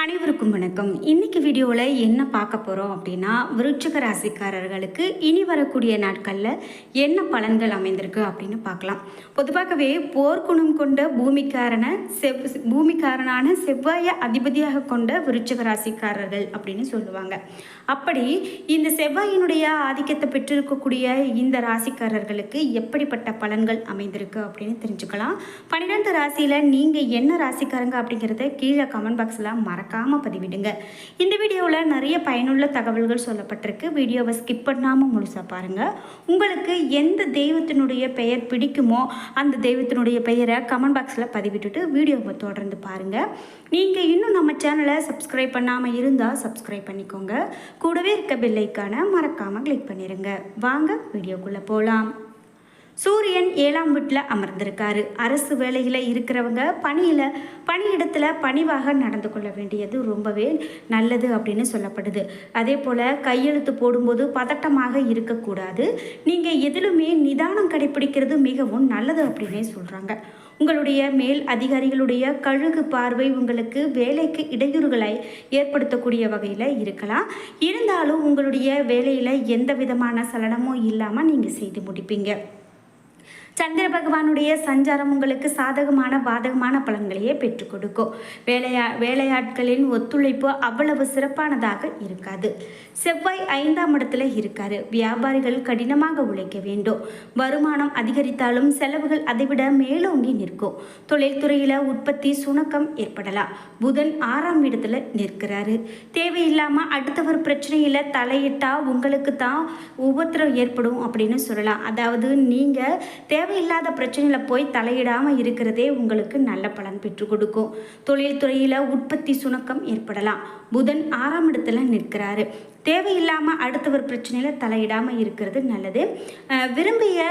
அனைவருக்கும் வணக்கம். இன்னைக்கு வீடியோவில் என்ன பார்க்க போகிறோம் அப்படின்னா விருட்சக ராசிக்காரர்களுக்கு இனி வரக்கூடிய நாட்களில் என்ன பலன்கள் அமைந்திருக்கு அப்படின்னு பார்க்கலாம். பொதுவாகவே போர்க்குணம் கொண்ட பூமிக்காரன செவ் பூமிக்காரனான செவ்வாயை அதிபதியாக கொண்ட விருட்சக ராசிக்காரர்கள் அப்படின்னு சொல்லுவாங்க. அப்படி இந்த செவ்வாயினுடைய ஆதிக்கத்தை பெற்றிருக்கக்கூடிய இந்த ராசிக்காரர்களுக்கு எப்படிப்பட்ட பலன்கள் அமைந்திருக்கு அப்படின்னு தெரிஞ்சுக்கலாம். பன்னிரெண்டு ராசியில் நீங்கள் என்ன ராசிக்காரங்க அப்படிங்கிறத கீழே கமெண்ட் பாக்ஸில் மறக்காமல் பதிவிடுங்க. இந்த வீடியோவில் நிறைய பயனுள்ள தகவல்கள் சொல்லப்பட்டிருக்கு. வீடியோவை ஸ்கிப் பண்ணாமல் முழுசாக பாருங்கள் உங்களுக்கு எந்த தெய்வத்தினுடைய பெயர் பிடிக்குமோ அந்த தெய்வத்தினுடைய பெயரை கமெண்ட் பாக்ஸில் பதிவிட்டுட்டு வீடியோவை தொடர்ந்து பாருங்கள் நீங்கள் இன்னும் நம்ம சேனலை சப்ஸ்கிரைப் பண்ணாமல் இருந்தால் சப்ஸ்கிரைப் பண்ணிக்கோங்க. கூடவே இருக்க பெல்லைக்கான மறக்காமல் கிளிக் பண்ணிடுங்க வாங்க வீடியோக்குள்ளே போகலாம் சூரியன் ஏழாம் வீட்டில் அமர்ந்திருக்காரு. அரசு வேலையில் இருக்கிறவங்க பணியில் பணியிடத்தில் பணிவாக நடந்து கொள்ள வேண்டியது ரொம்பவே நல்லது அப்படின்னு சொல்லப்படுது. அதே போல் கையெழுத்து போடும்போது பதட்டமாக இருக்கக்கூடாது. நீங்கள் எதிலுமே நிதானம் கடைப்பிடிக்கிறது மிகவும் நல்லது அப்படின்னே சொல்கிறாங்க உங்களுடைய மேல் அதிகாரிகளுடைய கழுகு பார்வை உங்களுக்கு வேலைக்கு இடையூறுகளை ஏற்படுத்தக்கூடிய வகையில் இருக்கலாம். இருந்தாலும் உங்களுடைய வேலையில் எந்த விதமான சலனமும் இல்லாமல் நீங்கள் செய்து முடிப்பீங்க. சந்திர பகவானுடைய சஞ்சாரம் உங்களுக்கு சாதகமான பாதகமான பலன்களையே பெற்றுக் கொடுக்கும். வேலையா வேலையாட்களின் ஒத்துழைப்பு அவ்வளவு சிறப்பானதாக இருக்காது. செவ்வாய் ஐந்தாம் இடத்துல இருக்காரு. வியாபாரிகள் கடினமாக உழைக்க வேண்டும். வருமானம் அதிகரித்தாலும் செலவுகள் அதைவிட மேலோங்கி நிற்கும். தொழில்துறையில் உற்பத்தி சுணக்கம் ஏற்படலாம். புதன் ஆறாம் இடத்துல நிற்கிறாரு. தேவையில்லாமல் அடுத்தவர் பிரச்சனையில் தலையிட்டா உங்களுக்கு தான் உபத்திரம் ஏற்படும் அப்படின்னு சொல்லலாம். அதாவது நீங்கள் தேவையில்லாத பிரச்சனையில் போய் தலையிடாமல் இருக்கிறதே உங்களுக்கு நல்ல பலன் பெற்று கொடுக்கும். தொழில்துறையில் உற்பத்தி சுணக்கம் ஏற்படலாம். புதன் ஆறாம் இடத்துல நிற்கிறாரு. தேவையில்லாமல் அடுத்தவர் பிரச்சனையில் தலையிடாமல் இருக்கிறது நல்லது. விரும்பிய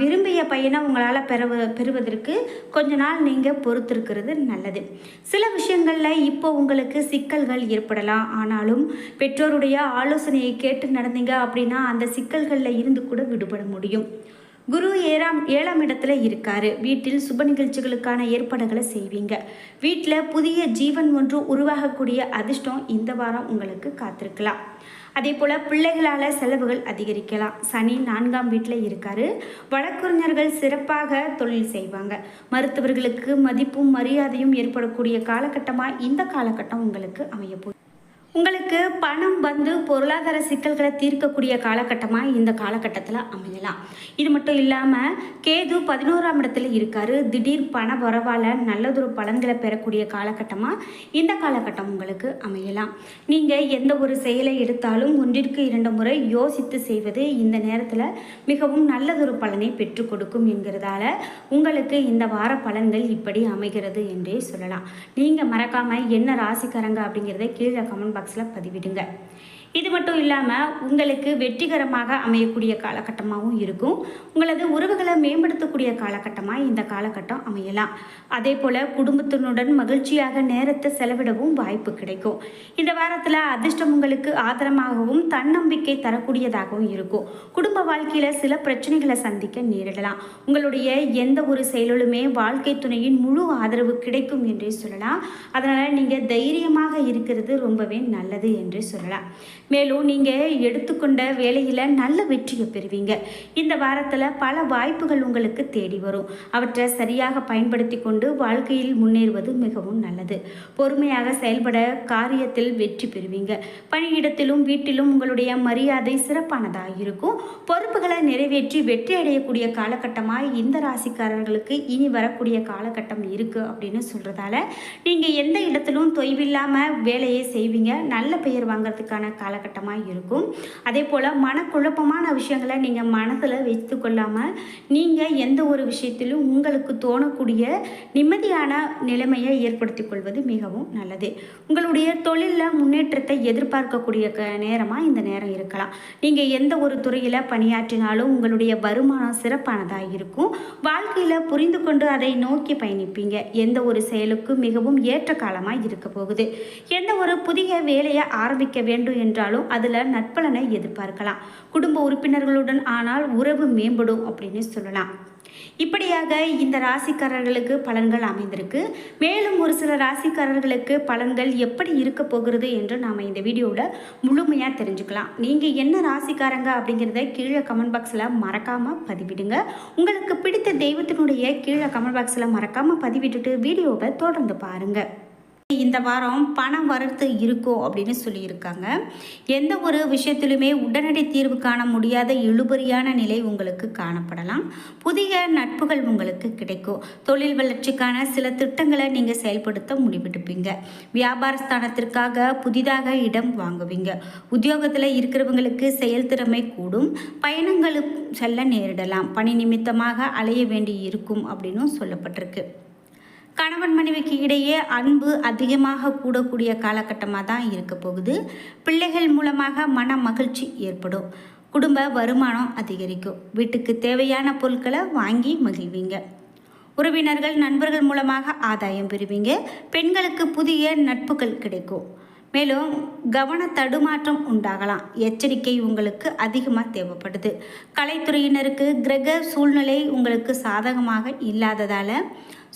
விரும்பிய பையனை உங்களால் பெறவ பெறுவதற்கு கொஞ்ச நாள் நீங்கள் பொறுத்திருக்கிறது நல்லது. சில விஷயங்களில் இப்போ உங்களுக்கு சிக்கல்கள் ஏற்படலாம். ஆனாலும் பெற்றோருடைய ஆலோசனையை கேட்டு நடந்தீங்க அப்படின்னா அந்த சிக்கல்களில் இருந்து கூட விடுபட முடியும். குரு ஏழாம் ஏழாம் இடத்துல இருக்காரு. வீட்டில் சுப நிகழ்ச்சிகளுக்கான ஏற்பாடுகளை செய்வீங்க. வீட்டில் புதிய ஜீவன் ஒன்று உருவாகக்கூடிய அதிர்ஷ்டம் இந்த வாரம் உங்களுக்கு காத்திருக்கலாம். அதே போல் பிள்ளைகளால் செலவுகள் அதிகரிக்கலாம். சனி நான்காம் வீட்டில் இருக்காரு. வழக்கறிஞர்கள் சிறப்பாக தொழில் செய்வாங்க. மருத்துவர்களுக்கு மதிப்பும் மரியாதையும் ஏற்படக்கூடிய காலகட்டமாக இந்த காலகட்டம் உங்களுக்கு அமையப்போகுது உங்களுக்கு பணம் வந்து பொருளாதார சிக்கல்களை தீர்க்கக்கூடிய காலகட்டமாக இந்த காலகட்டத்தில் அமையலாம். இது மட்டும் இல்லாமல் கேது பதினோராம் இடத்துல இருக்காரு. திடீர் பண வரவால் நல்லதொரு பலன்களை பெறக்கூடிய காலகட்டமாக இந்த காலகட்டம் உங்களுக்கு அமையலாம். நீங்கள் எந்த ஒரு செயலை எடுத்தாலும் ஒன்றிற்கு இரண்டு முறை யோசித்து செய்வது இந்த நேரத்தில் மிகவும் நல்லதொரு பலனை பெற்றுக் கொடுக்கும் என்கிறதால உங்களுக்கு இந்த வார பலன்கள் இப்படி அமைகிறது என்றே சொல்லலாம். நீங்கள் மறக்காமல் என்ன ராசிக்காரங்க அப்படிங்கிறத கீழே கமெண்ட் பாக்ஸில் பதிவிடுங்க. இது மட்டும் இல்லாமல் உங்களுக்கு வெற்றிகரமாக அமையக்கூடிய காலகட்டமாகவும் இருக்கும். உங்களது உறவுகளை மேம்படுத்தக்கூடிய காலகட்டமாக இந்த காலகட்டம் அமையலாம். அதே போல் குடும்பத்தினுடன் மகிழ்ச்சியாக நேரத்தை செலவிடவும் வாய்ப்பு கிடைக்கும். இந்த வாரத்தில் அதிர்ஷ்டம் உங்களுக்கு ஆதரமாகவும் தன்னம்பிக்கை தரக்கூடியதாகவும் இருக்கும். குடும்ப வாழ்க்கையில் சில பிரச்சனைகளை சந்திக்க நேரிடலாம். உங்களுடைய எந்த ஒரு செயலிலுமே வாழ்க்கை துணையின் முழு ஆதரவு கிடைக்கும் என்றே சொல்லலாம். அதனால் நீங்கள் தைரியமாக இருக்கிறது ரொம்பவே நல்லது என்று சொல்லலாம். மேலும் நீங்கள் எடுத்துக்கொண்ட வேலையில் நல்ல வெற்றியை பெறுவீங்க. இந்த வாரத்தில் பல வாய்ப்புகள் உங்களுக்கு தேடி வரும். அவற்றை சரியாக பயன்படுத்தி கொண்டு வாழ்க்கையில் முன்னேறுவது மிகவும் நல்லது. பொறுமையாக செயல்பட காரியத்தில் வெற்றி பெறுவீங்க. பணியிடத்திலும் வீட்டிலும் உங்களுடைய மரியாதை சிறப்பானதாக இருக்கும். பொறுப்புகளை நிறைவேற்றி வெற்றி அடையக்கூடிய காலகட்டமாக இந்த ராசிக்காரர்களுக்கு இனி வரக்கூடிய காலகட்டம் இருக்குது அப்படின்னு சொல்கிறதால நீங்கள் எந்த இடத்திலும் தொய்வில்லாமல் வேலையை செய்வீங்க. நல்ல பெயர் வாங்குறதுக்கான காலகட்டமாக இருக்கும். அதே போல் மனக்குழப்பமான விஷயங்களை நீங்கள் மனதில் வைத்து கொள்ளாமல் நீங்கள் எந்த ஒரு விஷயத்திலும் உங்களுக்கு தோணக்கூடிய நிம்மதியான நிலைமையை ஏற்படுத்தி கொள்வது மிகவும் நல்லது. உங்களுடைய தொழிலில் முன்னேற்றத்தை எதிர்பார்க்கக்கூடிய க நேரமாக இந்த நேரம் இருக்கலாம். நீங்கள் எந்த ஒரு துறையில் பணியாற்றினாலும் உங்களுடைய வருமானம் சிறப்பானதாக இருக்கும். வாழ்க்கையில் புரிந்து கொண்டு அதை நோக்கி பயணிப்பீங்க. எந்த ஒரு செயலுக்கும் மிகவும் ஏற்ற காலமாக இருக்க போகுது. எந்த ஒரு புதிய வேலையை ஆரம்பிக்க வேண்டும் என்றால் என்றாலும் அதில் நற்பலனை எதிர்பார்க்கலாம். குடும்ப உறுப்பினர்களுடன் ஆனால் உறவு மேம்படும் அப்படின்னு சொல்லலாம். இப்படியாக இந்த ராசிக்காரர்களுக்கு பலன்கள் அமைந்திருக்கு. மேலும் ஒரு சில ராசிக்காரர்களுக்கு பலன்கள் எப்படி இருக்க போகிறது என்று நாம் இந்த வீடியோவில் முழுமையாக தெரிஞ்சுக்கலாம். நீங்கள் என்ன ராசிக்காரங்க அப்படிங்கிறத கீழே கமெண்ட் பாக்ஸில் மறக்காமல் பதிவிடுங்க. உங்களுக்கு பிடித்த தெய்வத்தினுடைய கீழே கமெண்ட் பாக்ஸில் மறக்காமல் பதிவிட்டுட்டு வீடியோவை தொடர்ந்து பாருங்கள் இந்த வாரம் பணம் வரத்து இருக்கும் அப்படின்னு சொல்லியிருக்காங்க. எந்த ஒரு விஷயத்திலுமே உடனடி தீர்வு காண முடியாத இழுபறியான நிலை உங்களுக்கு காணப்படலாம். புதிய நட்புகள் உங்களுக்கு கிடைக்கும். தொழில் வளர்ச்சிக்கான சில திட்டங்களை நீங்கள் செயல்படுத்த முடிவெடுப்பீங்க. வியாபார ஸ்தானத்திற்காக புதிதாக இடம் வாங்குவீங்க. உத்தியோகத்தில் இருக்கிறவங்களுக்கு செயல்திறமை கூடும். பயணங்களுக்கு செல்ல நேரிடலாம். பணி நிமித்தமாக அலைய வேண்டி இருக்கும் அப்படின்னும் சொல்லப்பட்டிருக்கு. கணவன் மனைவிக்கு இடையே அன்பு அதிகமாக கூடக்கூடிய காலகட்டமாக தான் இருக்க போகுது. பிள்ளைகள் மூலமாக மன மகிழ்ச்சி ஏற்படும். குடும்ப வருமானம் அதிகரிக்கும். வீட்டுக்கு தேவையான பொருட்களை வாங்கி மகிழ்வீங்க. உறவினர்கள் நண்பர்கள் மூலமாக ஆதாயம் பெறுவீங்க. பெண்களுக்கு புதிய நட்புகள் கிடைக்கும். மேலும் கவன தடுமாற்றம் உண்டாகலாம். எச்சரிக்கை உங்களுக்கு அதிகமாக தேவைப்படுது. கலைத்துறையினருக்கு கிரக சூழ்நிலை உங்களுக்கு சாதகமாக இல்லாததால்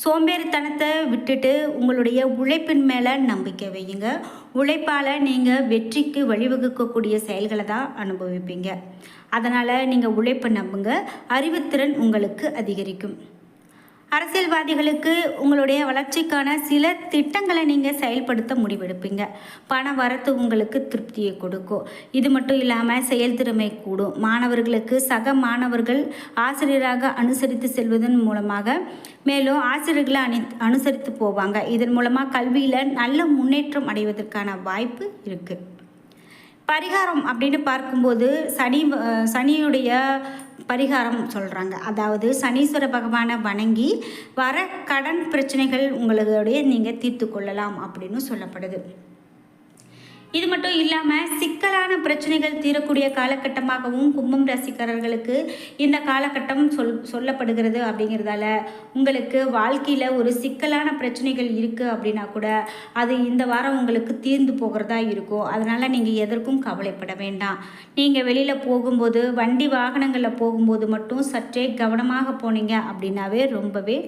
சோம்பேறித்தனத்தை விட்டுட்டு உங்களுடைய உழைப்பின் மேலே நம்பிக்கை வையுங்க. உழைப்பால் நீங்கள் வெற்றிக்கு வழிவகுக்கக்கூடிய செயல்களை தான் அனுபவிப்பீங்க. அதனால் நீங்கள் உழைப்பை நம்புங்க. அறிவுத்திறன் உங்களுக்கு அதிகரிக்கும். அரசியல்வாதிகளுக்கு உங்களுடைய வளர்ச்சிக்கான சில திட்டங்களை நீங்கள் செயல்படுத்த முடிவெடுப்பீங்க. பண வரத்து உங்களுக்கு திருப்தியை கொடுக்கும். இது மட்டும் இல்லாமல் செயல்திறமை கூடும். மாணவர்களுக்கு சக மாணவர்கள் ஆசிரியராக அனுசரித்து செல்வதன் மூலமாக மேலும் ஆசிரியர்களை அணி அனுசரித்து போவாங்க. இதன் மூலமாக கல்வியில் நல்ல முன்னேற்றம் அடைவதற்கான வாய்ப்பு இருக்குது பரிகாரம் அப்படின்னு பார்க்கும்போது சனி சனியுடைய பரிகாரம் சொல்கிறாங்க அதாவது சனீஸ்வர பகவானை வணங்கி வர கடன் பிரச்சனைகள் உங்களுடைய நீங்கள் தீர்த்து கொள்ளலாம் அப்படின்னு சொல்லப்படுது. இது மட்டும் இல்லாமல் சிக்கலான பிரச்சனைகள் தீரக்கூடிய காலகட்டமாகவும் கும்பம் ராசிக்காரர்களுக்கு இந்த காலகட்டம் சொல் சொல்லப்படுகிறது அப்படிங்கிறதால உங்களுக்கு வாழ்க்கையில் ஒரு சிக்கலான பிரச்சனைகள் இருக்குது அப்படின்னா கூட அது இந்த வாரம் உங்களுக்கு தீர்ந்து போகிறதா இருக்கும். அதனால் நீங்கள் எதற்கும் கவலைப்பட வேண்டாம். நீங்கள் வெளியில் போகும்போது வண்டி வாகனங்களில் போகும்போது மட்டும் சற்றே கவனமாக போனீங்க அப்படின்னாவே ரொம்பவே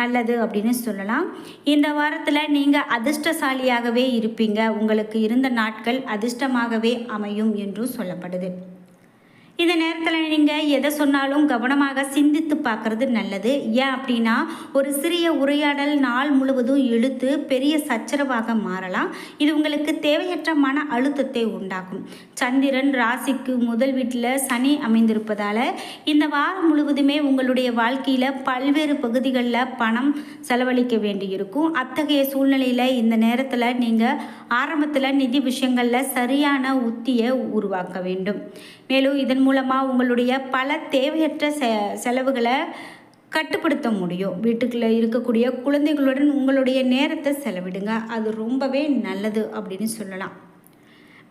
நல்லது அப்படின்னு சொல்லலாம். இந்த வாரத்தில் நீங்கள் அதிர்ஷ்டசாலியாகவே இருப்பீங்க. உங்களுக்கு இருந்த நாள் நாட்கள் அதிர்ஷ்டமாகவே அமையும் என்றும் சொல்லப்படுது. இந்த நேரத்தில் நீங்கள் எதை சொன்னாலும் கவனமாக சிந்தித்து பார்க்குறது நல்லது. ஏன் அப்படின்னா ஒரு சிறிய உரையாடல் நாள் முழுவதும் இழுத்து பெரிய சச்சரவாக மாறலாம். இது உங்களுக்கு தேவையற்ற மன அழுத்தத்தை உண்டாக்கும். சந்திரன் ராசிக்கு முதல் வீட்டில் சனி அமைந்திருப்பதால் இந்த வாரம் முழுவதுமே உங்களுடைய வாழ்க்கையில் பல்வேறு பகுதிகளில் பணம் செலவழிக்க வேண்டியிருக்கும். அத்தகைய சூழ்நிலையில் இந்த நேரத்தில் நீங்கள் ஆரம்பத்தில் நிதி விஷயங்களில் சரியான உத்தியை உருவாக்க வேண்டும். மேலும் இதன் மூலமாக உங்களுடைய பல தேவையற்ற செ செலவுகளை கட்டுப்படுத்த முடியும். வீட்டுக்குள்ளே இருக்கக்கூடிய குழந்தைகளுடன் உங்களுடைய நேரத்தை செலவிடுங்க. அது ரொம்பவே நல்லது அப்படின்னு சொல்லலாம்.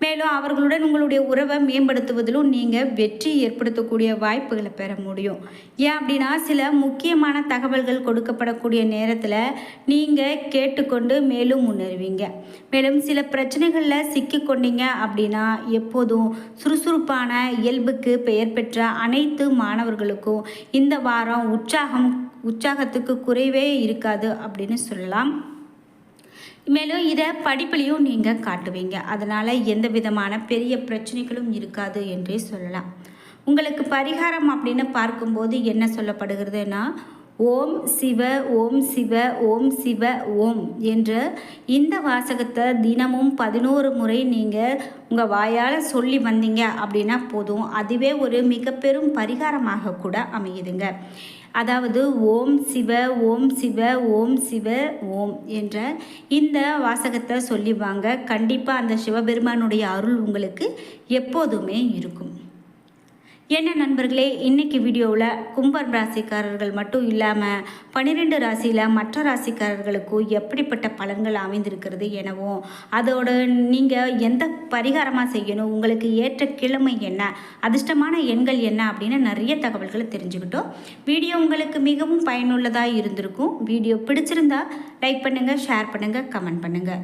மேலும் அவர்களுடன் உங்களுடைய உறவை மேம்படுத்துவதிலும் நீங்கள் வெற்றி ஏற்படுத்தக்கூடிய வாய்ப்புகளை பெற முடியும். ஏன் அப்படின்னா சில முக்கியமான தகவல்கள் கொடுக்கப்படக்கூடிய நேரத்தில் நீங்கள் கேட்டுக்கொண்டு மேலும் முன்னேறுவீங்க. மேலும் சில பிரச்சனைகளில் சிக்கிக்கொண்டீங்க அப்படின்னா எப்போதும் சுறுசுறுப்பான இயல்புக்கு பெயர் பெற்ற அனைத்து மாணவர்களுக்கும் இந்த வாரம் உற்சாகம் உற்சாகத்துக்கு குறைவே இருக்காது அப்படின்னு சொல்லலாம். மேலும் இதை படிப்புலையும் நீங்கள் காட்டுவீங்க. அதனால் எந்த விதமான பெரிய பிரச்சனைகளும் இருக்காது என்றே சொல்லலாம். உங்களுக்கு பரிகாரம் அப்படின்னு பார்க்கும்போது என்ன சொல்லப்படுகிறதுனா ஓம் சிவ ஓம் சிவ ஓம் சிவ ஓம் என்ற இந்த வாசகத்தை தினமும் பதினோரு முறை நீங்கள் உங்கள் வாயால் சொல்லி வந்தீங்க அப்படின்னா போதும். அதுவே ஒரு மிக பெரும் பரிகாரமாக கூட அமையுதுங்க. அதாவது ஓம் சிவ ஓம் சிவ ஓம் சிவ ஓம் என்ற இந்த வாசகத்தை சொல்லிவாங்க கண்டிப்பாக அந்த சிவபெருமானுடைய அருள் உங்களுக்கு எப்போதுமே இருக்கும். என்ன நண்பர்களே இன்னைக்கு வீடியோவில் கும்பர் ராசிக்காரர்கள் மட்டும் இல்லாமல் பன்னிரெண்டு ராசியில் மற்ற ராசிக்காரர்களுக்கும் எப்படிப்பட்ட பலன்கள் அமைந்திருக்கிறது எனவும் அதோடு நீங்கள் எந்த பரிகாரமாக செய்யணும் உங்களுக்கு ஏற்ற கிழமை என்ன அதிர்ஷ்டமான எண்கள் என்ன அப்படின்னு நிறைய தகவல்களை தெரிஞ்சுக்கிட்டோம். வீடியோ உங்களுக்கு மிகவும் பயனுள்ளதாக இருந்திருக்கும். வீடியோ பிடிச்சிருந்தா லைக் பண்ணுங்கள் ஷேர் பண்ணுங்கள் கமெண்ட் பண்ணுங்கள்